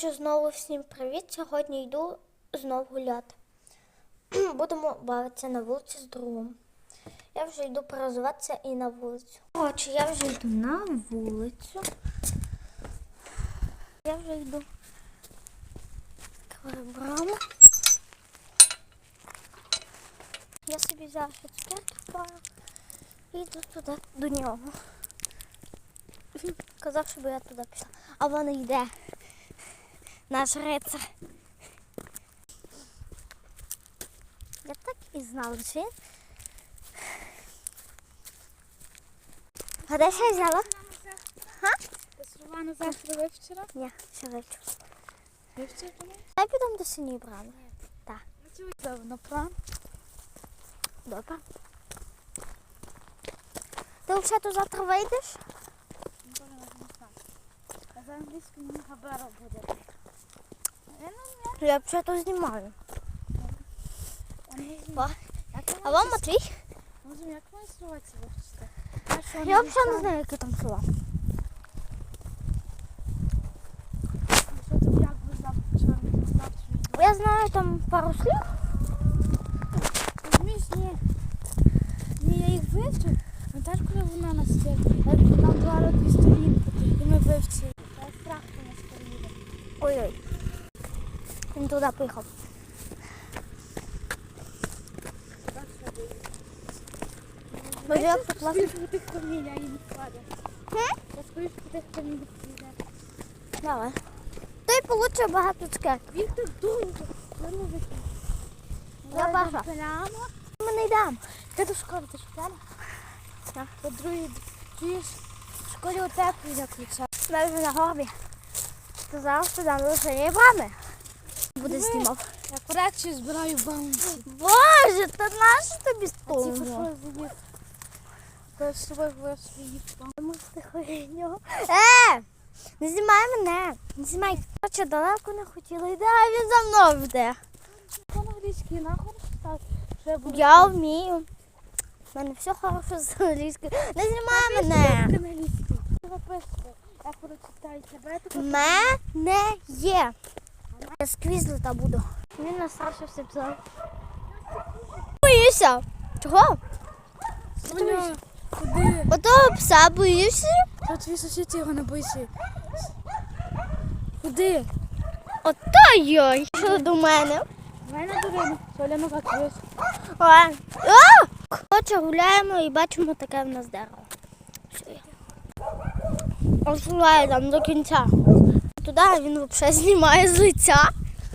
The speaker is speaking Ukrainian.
Коротше, знову всім привіт. Сьогодні йду знову гуляти. Будемо бавитися на вулиці з другом. Я вже йду перезватися і на вулицю. Коротше, я вже йду на вулицю. Я вже йду браму. Я собі взяла ще цукерки пару і йду туди до нього. Казав, щоб я туди пішла. А вона йде. Наш рицар. Я так і знала, він. А де ще я взяла? Пасувана завтра вивчора. Ні, ще. Вивчора тому? Я підемо до синьої брами. Так, На план. добре. Ти взагалі завтра вийдеш? Не знаю. А за англійською мені габера буде. Я не Я взагалі знімаю. А вам Матвій? Як майструватися вивчити? А що, Я взагалі не знаю, які там слова. Я знаю там пару слів. Розумієш, ні. Ні, я їх вивчу. Пам'ятаєш, коли вона нас це? Нам дала дві сторінки, і ми вивчили. Страх у нас. Ой-ой. Він туди поїхав. Так що буде? Боже, як це по тих камінь, а не. Я скоріше по тих камінь піде. Давай. Ти получив багато цукерок. Він так довго. Я не. Я бачу. Прямо. Ми не йдемо. Ти до школи, ти ж прямо? Так. По другій, чуєш, в школі утеплюють як лише. Ми вже на горбі. Сказав, що там лише є брами. Буде знімав. Я корекцію збираю баунці. Боже, та нащо тобі заїв? Я з вирішив їх Нього. Е! Не знімай мене. Не знімай. Короче, далеко не хотіла йти, а він за мною йде. Нахуй. Я вмію. У мене все хорошо з англійською. Не знімай мене. англійський. Записуй. Я прочитаю тебе. Мене є. Я сквізлита буду. Він нас старше все писав. Боюся. Чого? Соня, Куди? Ото пса боюся. Та твій сусід його не бойся. Куди? Ото йой. Що до мене? Давай на дорогу. Соля, ну вийш? Ой. Гуляємо і бачимо таке в нас дерево. Ось гуляє там до кінця. Туди він взагалі знімає з лиця.